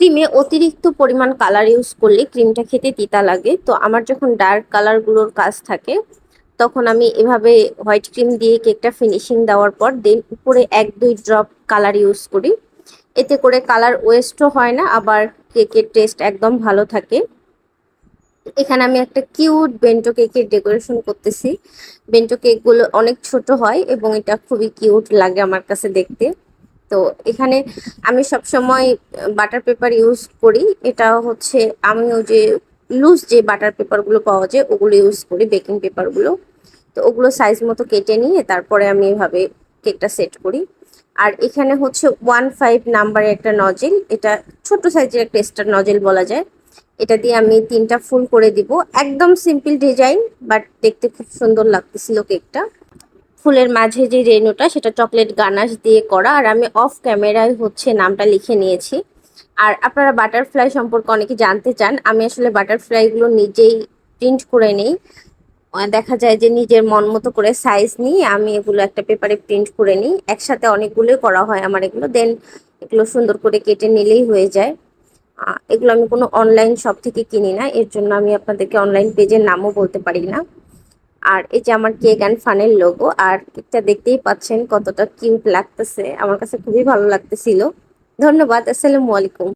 ক্রিমে অতিরিক্ত পরিমাণ colour use করলে ক্রিমটা খেতে তিতা লাগে। তো আমার যখন ডার্ক কালারগুলোর কাজ থাকে, তখন আমি এভাবে হোয়াইট ক্রিম দিয়ে কেকটা ফিনিশিং দেওয়ার পর দেন উপরে এক দুই ড্রপ কালার ইউজ করি। এতে করে কালার ওয়েস্টও হয় না, আবার কেকের টেস্ট একদম ভালো থাকে। এখানে আমি একটা কিউট বেন্টো কেকের ডেকোরেশন করতেছি। বেন্টো কেকগুলো অনেক ছোট হয় এবং এটা খুবই কিউট লাগে আমার কাছে দেখতে। তো এখানে আমি সব সময় বাটার পেপার ইউজ করি। এটা হচ্ছে আমি ওই যে লুজ যে বাটার পেপারগুলো পাওয়া যায়, ওগুলো ইউজ করি বেকিং পেপারগুলো তো ওগুলো সাইজ মতো কেটে নিয়ে তারপরে আমি এভাবে কেকটা সেট করি। আর এখানে হচ্ছে ওয়ান ফাইভ নাম্বারের একটা নজেল এটা ছোট সাইজের একটা স্টার নজেল বলা যায়। এটা দিয়ে আমি তিনটা ফুল করে দিব। একদম সিম্পল ডিজাইন বাট দেখতে খুব সুন্দর লাগতেছিল কেকটা ফুলের মাঝে যে রেনুটা সেটা চকলেট গানাশ দিয়ে করা। আর আমি অফ ক্যামেরায় হচ্ছে নামটা লিখে নিয়েছি। আর আপনারা বাটারফ্লাই সম্পর্কে অনেকে জানতে চান, আমি আসলে বাটারফ্লাইগুলো নিজেই প্রিন্ট করে নিই। দেখা যায় যে নিজের মন মতো করে সাইজ নিই, আমি এগুলো একটা পেপারে প্রিন্ট করে নিই। একসাথে অনেকগুলোই করা হয় আমার এগুলো দেন এগুলো সুন্দর করে কেটে নিলেই হয়ে যায়। এগুলো আমি কোনো অনলাইন শপ থেকে কিনি না, এর জন্য আমি আপনাদেরকে অনলাইন পেজের নামও বলতে পারি না। আর এই যে আমার কেক অ্যান্ড ফানের লোগো আর কেকটা দেখতেই পাচ্ছেন কতটা কিউট লাগতেছে। আমার কাছে খুবই ভালো লাগতেছিল। ধন্যবাদ, আসসালামু আলাইকুম।